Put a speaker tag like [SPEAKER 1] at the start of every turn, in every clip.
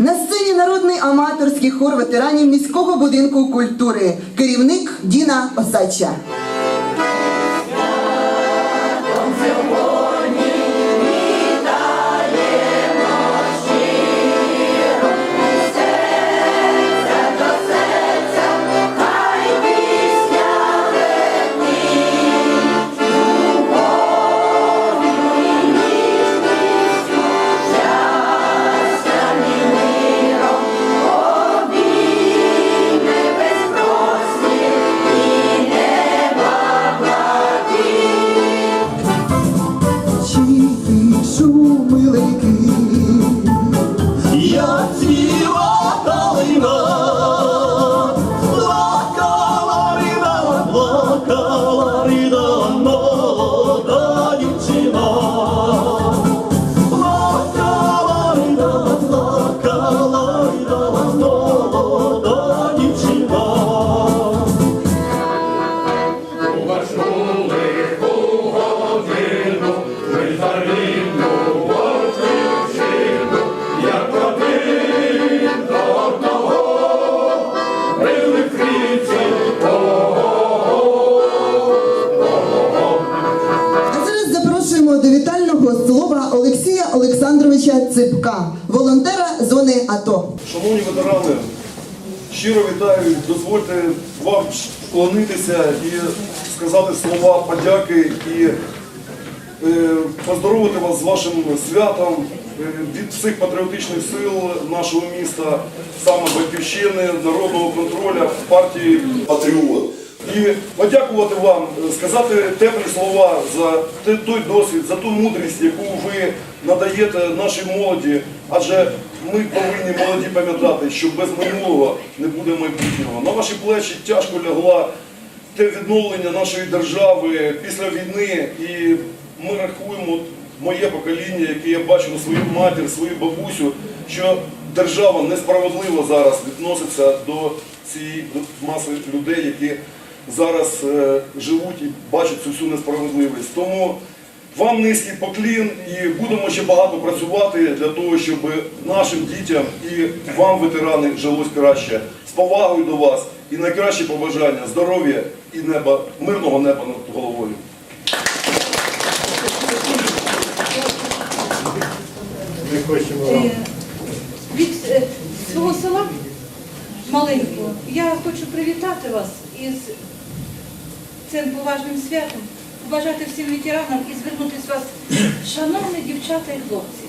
[SPEAKER 1] На сцені народний аматорський хор ветеранів міського будинку культури. Керівник Діна Осадча. Слова Олексія Олександровича Ципка, волонтера зони АТО.
[SPEAKER 2] Шановні ветерани, щиро вітаю. Дозвольте вам вклонитися і сказати слова подяки і е, поздоровити вас з вашим святом е, від всіх патріотичних сил нашого міста, саме батьківщини, народного контролю, партії Патріот. І подякувати вам, е, сказати теплі слова за той досвід, за ту мудрість, яку ви надаєте нашій молоді. Адже ми повинні молоді пам'ятати, що без минулого не буде майбутнього. На ваші плечі тяжко лягла те відновлення нашої держави після війни. І ми рахуємо, моє покоління, яке я бачу свою матір, свою бабусю, що держава несправедливо зараз відноситься до цієї маси людей, які зараз е, живуть і бачать цю всю несправедливість. Тому вам низький поклін і будемо ще багато працювати для того, щоб нашим дітям і вам, ветерани, жилось краще. З повагою до вас і найкращі побажання здоров'я і неба, мирного неба над головою.
[SPEAKER 3] Е, від е, свого села маленького я хочу привітати вас із цим поважним святом, побажати всім ветеранам і звернутися вас, шановні дівчата і хлопці.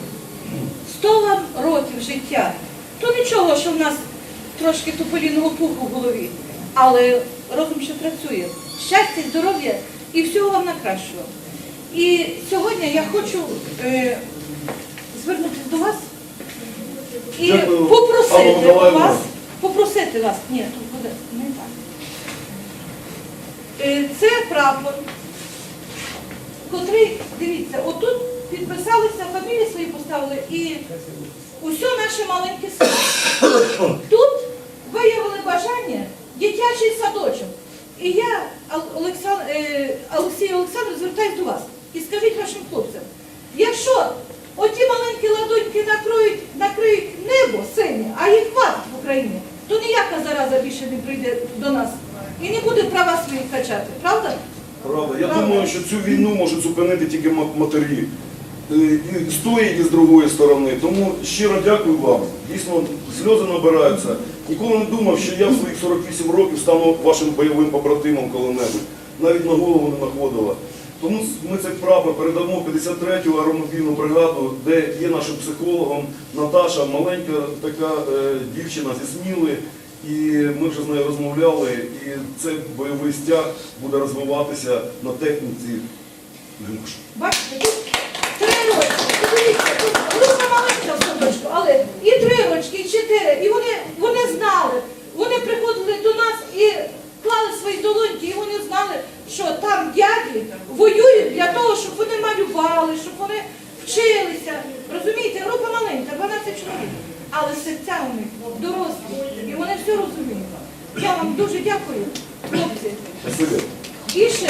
[SPEAKER 3] 100 вам років життя. То нічого, що в нас трошки туполіного пуху в голові, але розум ще працює. Щастя, здоров'я і всього вам найкращого. І сьогодні я хочу е, звернутися до вас і попросити вас, попросити вас, ні, тут буде Це прапор, котрий, дивіться, отут підписалися, фамілії свої поставили і усе наше маленьке село. Тут виявили бажання дитячий садочок. І я, е, Олексій Олександрович, звертаюся до вас і скажіть вашим хлопцям, якщо оті маленькі ладоньки накроють, накриють небо синє, а їх хватить в Україні, то ніяка зараза більше не прийде до нас і не буде права своїх качати, правда?
[SPEAKER 2] Правда, я
[SPEAKER 3] Правда.
[SPEAKER 2] думаю, що цю війну можуть зупинити тільки ма- матері. Е, І з тої, і з другої сторони. Тому щиро дякую вам. Дійсно, сльози набираються. Ніколи не думав, що я в своїх 48 років стану вашим бойовим побратимом коли-небудь. Навіть на голову не находило. Тому ми цей прапор передамо 53-ю аеромобільну бригаду, де є нашим психологом Наташа, маленька така е, дівчина зі Сміли. І ми вже з нею розмовляли, і цей бойовий стяг буде розвиватися на техніці Гимуш.
[SPEAKER 3] Бачите, три рочки. Подивіться, тут група маленька в садочку, але і три рочки, і чотири. І вони, вони знали. Вони приходили до нас і клали свої долоньки, і вони знали, що там дяді воюють для того, щоб вони малювали, щоб вони вчилися. Розумієте, група маленька, 12 чоловік. Але серця у них дорослі, і вони все розуміють. Я вам дуже дякую, хлопці. Ще